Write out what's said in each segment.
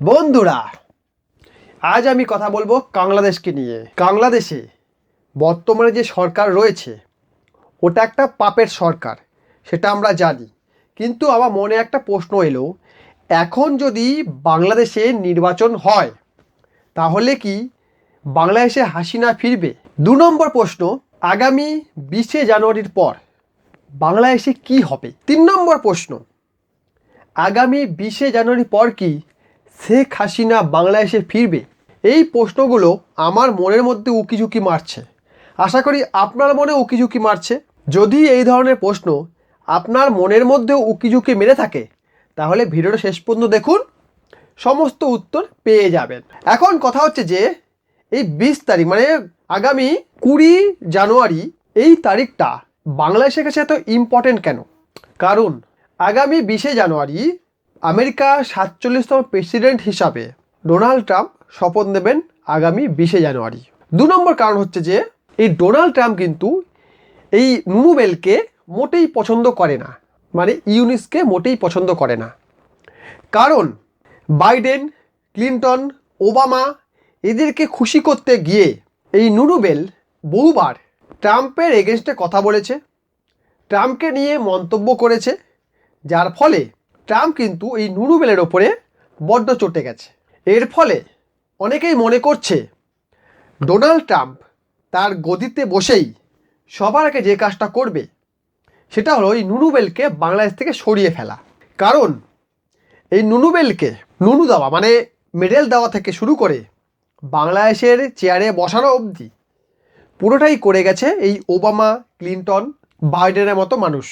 বন্ধুরা, আজ আমি কথা বলব বাংলাদেশকে নিয়ে। বাংলাদেশে বর্তমানে যে সরকার রয়েছে, ওটা একটা পাপের সরকার, সেটা আমরা জানি। কিন্তু আমার মনে একটা প্রশ্ন এলো, এখন যদি বাংলাদেশে নির্বাচন হয়, তাহলে কি বাংলাদেশে হাসিনা ফিরবে? দু নম্বর প্রশ্ন, আগামী বিশে জানুয়ারির পর বাংলাদেশে কি হবে? তিন নম্বর প্রশ্ন, আগামী বিশে জানুয়ারি পর কি শেখ হাসিনা বাংলাদেশে ফিরবে? এই প্রশ্নগুলো আমার মনের মধ্যে উকিঝুঁকি মারছে। আশা করি আপনার মনে উকিঝুঁকি মারছে। যদি এই ধরনের প্রশ্ন আপনার মনের মধ্যেও উকিঝুঁকি মেরে থাকে, তাহলে ভিডিওটা শেষ পর্যন্ত দেখুন। সমস্ত উত্তর পেয়ে যাবেন। এখন কথা হচ্ছে যে, এই বিশ তারিখ মানে আগামী কুড়ি জানুয়ারি, এই তারিখটা বাংলাদেশের কাছে এত ইম্পর্টেন্ট কেন? কারণ আগামী বিশে জানুয়ারি আমেরিকা সাতচল্লিশতম প্রেসিডেন্ট হিসাবে ডোনাল্ড ট্রাম্প শপথ নেবেন আগামী বিশে জানুয়ারি। দু নম্বর কারণ হচ্ছে যে, এই ডোনাল্ড ট্রাম্প কিন্তু এই নুনুবেলকে মোটেই পছন্দ করে না। মানে ইউনিসকে মোটেই পছন্দ করে না। কারণ বাইডেন, ক্লিন্টন, ওবামা এদেরকে খুশি করতে গিয়ে এই নুনুবেল বহুবার ট্রাম্পের এগেনস্টে কথা বলেছে, ট্রাম্পকে নিয়ে মন্তব্য করেছে, যার ফলে ট্রাম্প কিন্তু এই নুনুবেলের ওপরে বড্ড চটে গেছে। এর ফলে অনেকেই মনে করছে, ডোনাল্ড ট্রাম্প তার গদিতে বসেই সবার আগে যে কাজটা করবে, সেটা হলো এই নুনুবেলকে বাংলাদেশ থেকে সরিয়ে ফেলা। কারণ এই নুনুবেলকে নুনু দেওয়া মানে মেডেল দেওয়া থেকে শুরু করে বাংলাদেশের চেয়ারে বসানো অবধি পুরোটাই করে গেছে এই ওবামা, ক্লিন্টন, বাইডেনের মতো মানুষ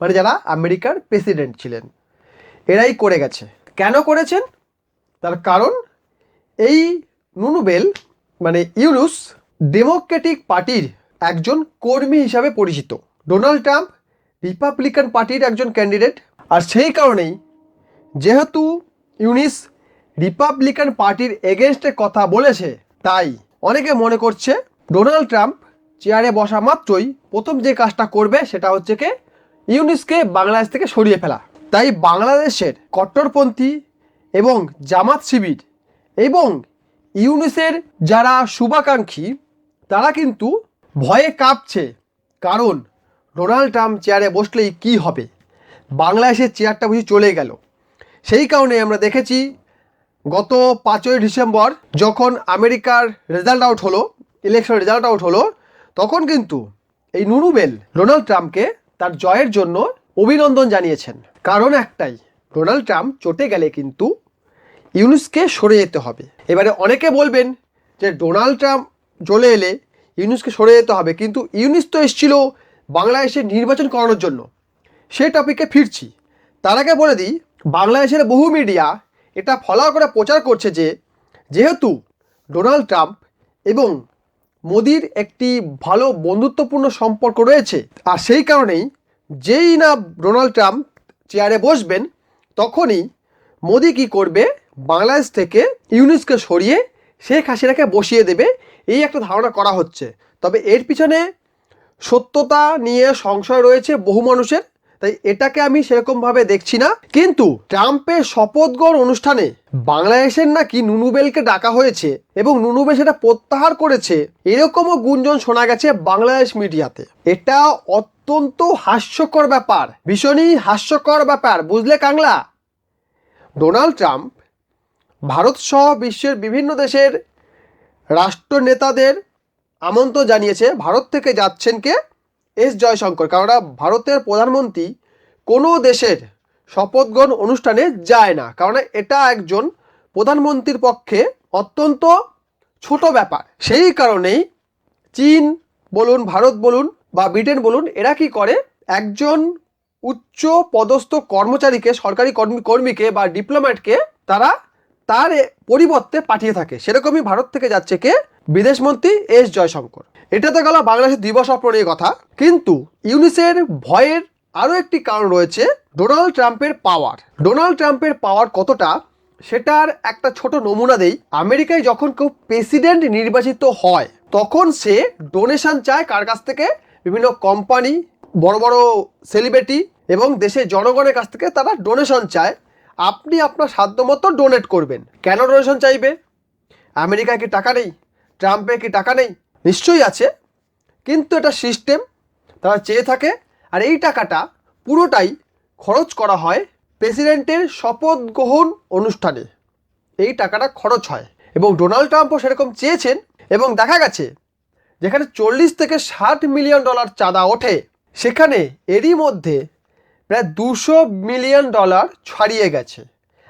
মানে যারা আমেরিকার প্রেসিডেন্ট ছিলেন। এরাই করে গেছে। কেন করেছেন? তার কারণ, এই নুনুবেল মানে ইউনুস ডেমোক্রেটিক পার্টির একজন কর্মী হিসাবে পরিচিত। ডোনাল্ড ট্রাম্প রিপাবলিকান পার্টির একজন ক্যান্ডিডেট। আর সেই কারণেই, যেহেতু ইউনিস রিপাবলিকান পার্টির এগেনস্টে কথা বলেছে, তাই অনেকে মনে করছে ডোনাল্ড ট্রাম্প চেয়ারে বসা মাত্রই প্রথম যে কাজটা করবে সেটা হচ্ছে কি? ইউনিসকে বাংলাদেশ থেকে সরিয়ে ফেলা। তাই বাংলাদেশের কট্টরপন্থী এবং জামাত শিবির এবং ইউনিসের যারা শুভাকাঙ্ক্ষী, তারা কিন্তু ভয়ে কাঁপছে। কারণ ডোনাল্ড ট্রাম্প চেয়ারে বসলেই কি হবে? বাংলাদেশের চেয়ারটা বুঝি চলে গেল। সেই কারণে আমরা দেখেছি গত পাঁচই ডিসেম্বর যখন আমেরিকার রেজাল্ট আউট হলো ইলেকশন রেজাল্ট আউট হলো, তখন কিন্তু এই নুরুবেল ডোনাল্ড ট্রাম্পকে তার জয়ের জন্য অভিনন্দন জানিয়েছেন। কারণ একটাই, ডোনাল্ড ট্রাম্প চটে গেলে কিন্তু ইউনুসকে সরে যেতে হবে। এবারে অনেকে বলবেন যে ডোনাল্ড ট্রাম্প চলে এলে ইউনুসকে সরে যেতে হবে, কিন্তু ইউনুস তো এসেছিল বাংলাদেশে নির্বাচন করানোর জন্য। সেই টপিকে ফিরছি। তার আগে বলে দিই, বাংলাদেশের বহু মিডিয়া এটা ফলো করে প্রচার করছে যে, যেহেতু ডোনাল্ড ট্রাম্প এবং মোদির একটি ভালো বন্ধুত্বপূর্ণ সম্পর্ক রয়েছে, আর সেই কারণেই যেই না ডোনাল্ড ট্রাম্প চেয়ারে বসবেন, তখনই মোদি কি করবে? বাংলাদেশ থেকে ইউনিসকে সরিয়ে শেখ হাসিনাকে বসিয়ে দেবে। এই একটা ধারণা করা হচ্ছে। তবে এর পিছনে সত্যতা নিয়ে সংশয় রয়েছে বহু মানুষের। তাই এটাকে আমি সেরকমভাবে দেখছি না। কিন্তু ট্রাম্পের শপথ গ্রহণ অনুষ্ঠানে বাংলাদেশের নাকি নুনুবেলকে ডাকা হয়েছে এবং নুনুবেল সেটা প্রত্যাহার করেছে, এরকমও গুঞ্জন শোনা গেছে বাংলাদেশ মিডিয়াতে। এটা অত্যন্ত হাস্যকর ব্যাপার, ভীষণই হাস্যকর ব্যাপার, বুঝলে কাংলা? ডোনাল্ড ট্রাম্প ভারত সহ বিশ্বের বিভিন্ন দেশের রাষ্ট্রনেতাদের আমন্ত্রণ জানিয়েছে, ভারত থেকে যাচ্ছেন কে? এস জয়শঙ্কর, কেননা ভারতের প্রধানমন্ত্রী কোনো দেশের শপথ গ্রহণ অনুষ্ঠানে যায় না কারণ এটা একজন প্রধানমন্ত্রীর পক্ষে অত্যন্ত ছোট ব্যাপার। সেই কারণেই চীন বলুন, ভারত বলুন বা ব্রিটেন বলুন, এরা কি করে? একজন উচ্চ পদস্থ কর্মচারীকে, সরকারি কর্মী, কর্মীকে বা ডিপ্লোম্যাটকে তারা তার পরিবর্তে পাঠিয়ে থাকে। সেরকমই ভারত থেকে যাচ্ছে কে? বিদেশমন্ত্রী এস জয়শঙ্কর। এটা তো গেল বাংলাদেশের দিবস নিয়ে কথা। কিন্তু ইউনিসের ভয়ের আরও একটি কারণ রয়েছে, ডোনাল্ড ট্রাম্পের পাওয়ার। ডোনাল্ড ট্রাম্পের পাওয়ার কতটা, সেটার একটা ছোট নমুনা দেই। আমেরিকায় যখন কেউ প্রেসিডেন্ট নির্বাচিত হয়, তখন সে ডোনেশন চায় কার কাছ থেকে? বিভিন্ন কোম্পানি বড় বড় সেলিব্রিটি এবং দেশের জনগণের কাছ থেকে তারা ডোনেশন চায়। আপনি আপনার সাধ্যমতো ডোনেট করবেন। কেন ডোনেশন চাইবে? আমেরিকায় কি টাকা নেই? ট্রাম্পে কি টাকা নেই? নিশ্চয়ই আছে। কিন্তু এটা সিস্টেম তারা চেয়ে থাকে, আর এই টাকাটা পুরোটাই খরচ করা হয় প্রেসিডেন্টের শপথ গ্রহণ অনুষ্ঠানে। এই টাকাটা খরচ হয়। এবং ডোনাল্ড ট্রাম্পও সেরকম চেয়েছেন, এবং দেখা গেছে যেখানে চল্লিশ থেকে ষাট মিলিয়ন ডলার চাঁদা ওঠে, সেখানে এরই মধ্যে প্রায় দুশো মিলিয়ন ডলার ছাড়িয়ে গেছে।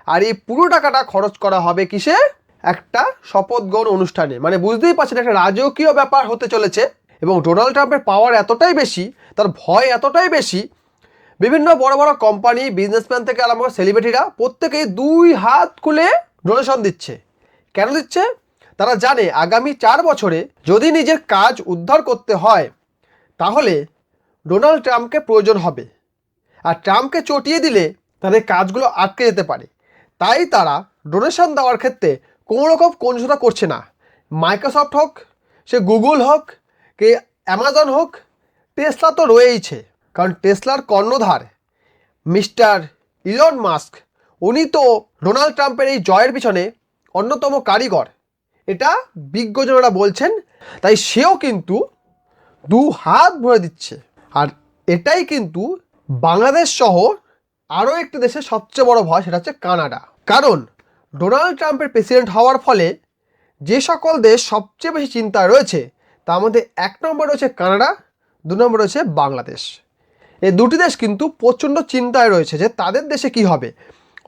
আর এই পুরো টাকাটা খরচ করা হবে কিসে? একটা শপথ গ্রহণ অনুষ্ঠানে। মানে বুঝতেই পারছেন, একটা রাজকীয় ব্যাপার হতে চলেছে এবং ডোনাল্ড ট্রাম্পের পাওয়ার এতটাই বেশি, তার ভয় এতটাই বেশি, বিভিন্ন বড় বড় কোম্পানি, বিজনেসম্যান থেকে আরম্ভ সেলিব্রিটিরা প্রত্যেকেই দুই হাত খুলে ডোনেশন দিচ্ছে। কেন দিচ্ছে? তারা জানে আগামী চার বছরে যদি নিজের কাজ উদ্ধার করতে হয়, তাহলে ডোনাল্ড ট্রাম্পকে প্রয়োজন হবে। আর ট্রাম্পকে চটিয়ে দিলে তাদের কাজগুলো আটকে যেতে পারে। তাই তারা ডোনেশন দেওয়ার ক্ষেত্রে কোনো রকম কঞ্জতা করছে না। মাইক্রোসফট হোক, সে গুগল হোক, কে অ্যামাজন হোক, টেসলা তো রয়েইছে। কারণ টেসলার কর্ণধার মিস্টার ইলন মাস্ক, উনি তো ডোনাল্ড ট্রাম্পের এই জয়ের পিছনে অন্যতম কারিগর। এটা বিজ্ঞজনেরা বলছেন, তাই সেও কিন্তু দু হাত ভরে দিচ্ছে। আর এটাই কিন্তু বাংলাদেশ সহ আরও একটি দেশের সবচেয়ে বড় ভয়, সেটা হচ্ছে কানাডা। কারণ ডোনাল্ড ট্রাম্পের প্রেসিডেন্ট হওয়ার ফলে যে সকল দেশ সবচেয়ে বেশি চিন্তায় রয়েছে, তার মধ্যে এক নম্বর রয়েছে কানাডা, দু নম্বর রয়েছে বাংলাদেশ। এই দুটি দেশ কিন্তু প্রচণ্ড চিন্তায় রয়েছে যে তাদের দেশে কি হবে।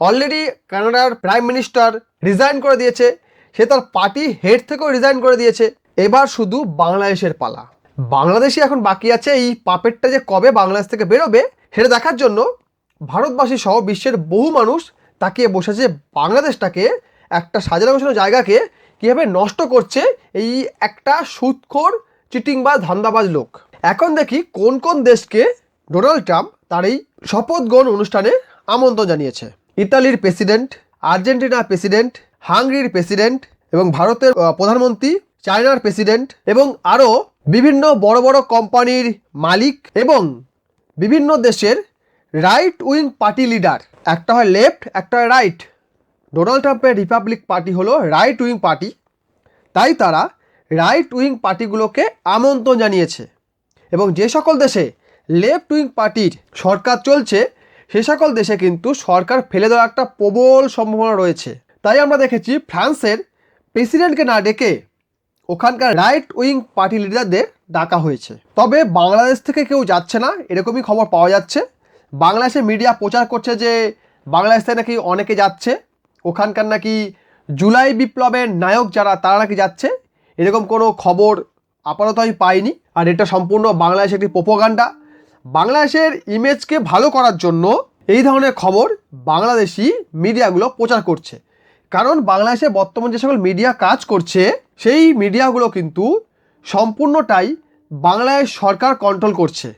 অলরেডি কানাডার প্রাইম মিনিস্টার রিজাইন করে দিয়েছে সে তার পার্টি হেড থেকেও রিজাইন করে দিয়েছে। এবার শুধু বাংলাদেশের পালা। বাংলাদেশই এখন বাকি আছে এই পাপেরটা যে কবে বাংলাদেশ থেকে বেরোবে, সেটা দেখার জন্য ভারতবাসী সহ বিশ্বের বহু মানুষ তাকিয়ে বসেছে বাংলাদেশটাকে, একটা সাজানো গোছানো জায়গাকে কীভাবে নষ্ট করছে এই একটা সুৎখোর চিটিং বা ধান্দাবাজ লোক। এখন দেখি কোন কোন দেশকে ডোনাল্ড ট্রাম্প তার এই শপথ গ্রহণ অনুষ্ঠানে আমন্ত্রণ জানিয়েছে। ইতালির প্রেসিডেন্ট, আর্জেন্টিনার প্রেসিডেন্ট হাঙ্গরির প্রেসিডেন্ট এবং ভারতের প্রধানমন্ত্রী, চায়নার প্রেসিডেন্ট এবং আরও বিভিন্ন বড় বড় কোম্পানির মালিক এবং বিভিন্ন দেশের রাইট উইং পার্টি লিডার। একটা হয় লেফট, একটা রাইট। ডোনাল্ড ট্রাম্পের রিপাবলিক পার্টি হলো রাইট উইং পার্টি। তাই তারা রাইট উইং পার্টিগুলোকে আমন্ত্রণ জানিয়েছে এবং যে সকল দেশে লেফট উইং পার্টির সরকার চলছে, সে সকল দেশে কিন্তু সরকার ফেলে দেওয়ার একটা প্রবল সম্ভাবনা রয়েছে। তাই আমরা দেখেছি ফ্রান্সের প্রেসিডেন্টকে না ডেকে ওখানকার রাইট উইং পার্টি লিডারদের ডাকা হয়েছে। তবে বাংলাদেশ থেকে কেউ যাচ্ছে না, এরকমই খবর পাওয়া যাচ্ছে। বাংলাদেশের মিডিয়া প্রচার করছে যে বাংলাদেশ থেকে নাকি অনেকে যাচ্ছে, ওখানকার নাকি জুলাই বিপ্লবের নায়ক যারা, তারা নাকি যাচ্ছে। এরকম কোনো খবর আপাতত আমি পাইনি। আর এটা সম্পূর্ণ বাংলাদেশের একটি প্রোপোগান্ডা। বাংলাদেশের ইমেজকে ভালো করার জন্য এই ধরনের খবর বাংলাদেশি মিডিয়াগুলো প্রচার করছে। কারণ বাংলাদেশে বর্তমান যে সকল মিডিয়া কাজ করছে, সেই মিডিয়াগুলো কিন্তু সম্পূর্ণটাই বাংলাদেশ সরকার কন্ট্রোল করছে।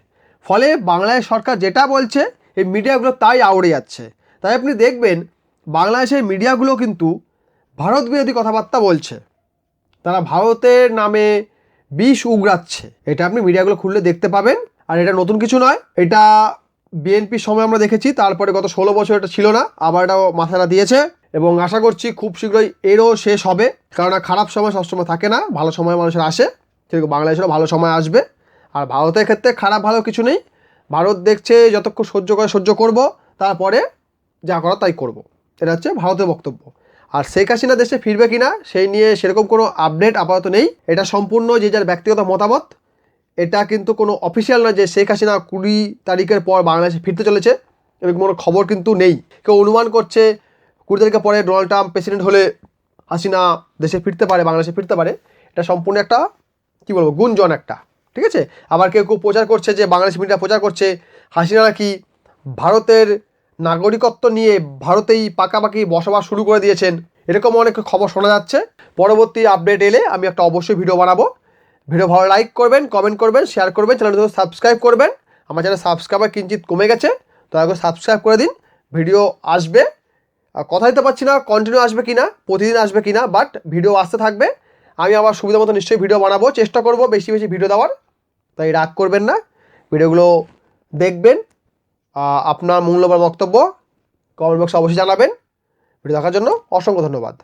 ফলে বাংলাদেশ সরকার যেটা বলছে, এই মিডিয়াগুলো তাই আউড়ে যাচ্ছে। তাই আপনি দেখবেন, বাংলাদেশের মিডিয়াগুলো কিন্তু ভারত বিরোধী কথাবার্তা বলছে। তারা ভারতের নামে বিষ উগড়াচ্ছে। এটা আপনি মিডিয়াগুলো খুললে দেখতে পাবেন। আর এটা নতুন কিছু নয়, এটা বিএনপির সময় আমরা দেখেছি, তারপরে গত ষোলো বছর এটা ছিল না, আবার এটাও মাথাটা দিয়েছে। এবং আশা করছি খুব শীঘ্রই এরও শেষ হবে। কারণ খারাপ সময় সবসময় থাকে না, ভালো সময় মানুষের আসে। সেরকম বাংলাদেশেরও ভালো সময় আসবে। আর ভারতের ক্ষেত্রে খারাপ ভালো কিছু নেই। ভারত দেখছে যতক্ষণ সহ্য করে সহ্য করব, তারপরে যা করার তাই করব। এটা হচ্ছে ভারতের বক্তব্য। আর শেখ হাসিনা দেশে ফিরবে কিনা, সেই নিয়ে সেরকম কোনো আপডেট আপাতত নেই। এটা সম্পূর্ণ যে যার ব্যক্তিগত মতামত, এটা কিন্তু কোনো অফিসিয়াল নয় যে শেখ হাসিনা কুড়ি তারিখের পর বাংলাদেশে ফিরতে চলেছে। এবং কোনো খবর কিন্তু নেই। কেউ অনুমান করছে কুড়ি তারিখের পরে ডোনাল্ড ট্রাম্প প্রেসিডেন্ট হলে হাসিনা দেশে ফিরতে পারে, বাংলাদেশে ফিরতে পারে, এটা সম্পূর্ণ একটা, কী বলব, গুঞ্জন একটা, ঠিক আছে? আবার কেউ কেউ প্রচার করছে যে বাংলাদেশ মিডিয়া প্রচার করছে, হাসিনা নাকি ভারতের নাগরিকত্ব নিয়ে ভারতেই পাকাপাকি বসবাস শুরু করে দিয়েছেন, এরকম অনেক খবর শোনা যাচ্ছে। পরবর্তী আপডেট এলে আমি একটা অবশ্যই ভিডিও বানাবো। ভিডিও ভালো লাইক করবেন কমেন্ট করবেন শেয়ার করবেন চ্যানেলটি সাবস্ক্রাইব করবেন। আমার চ্যানেল সাবস্ক্রাইবার কিঞ্চিত কমে গেছে তো আগে সাবস্ক্রাইব করে দিন, ভিডিও আসবে। কথা দিতে পারছি না কন্টিনিউ আসবে কি না প্রতিদিন আসবে কি না বাট ভিডিও আসতে থাকবে। আমি আবার সুবিধা মতো নিশ্চয়ই ভিডিও বানাবো, চেষ্টা করব বেশি বেশি ভিডিও দেওয়ার, তাই রাগ করবেন না। ভিডিওগুলো দেখবেন আপনার মূল্যবান বক্তব্য কমেন্ট বক্সে অবশ্যই জানাবেন। ভিডিও দেখার জন্য অসংখ্য ধন্যবাদ।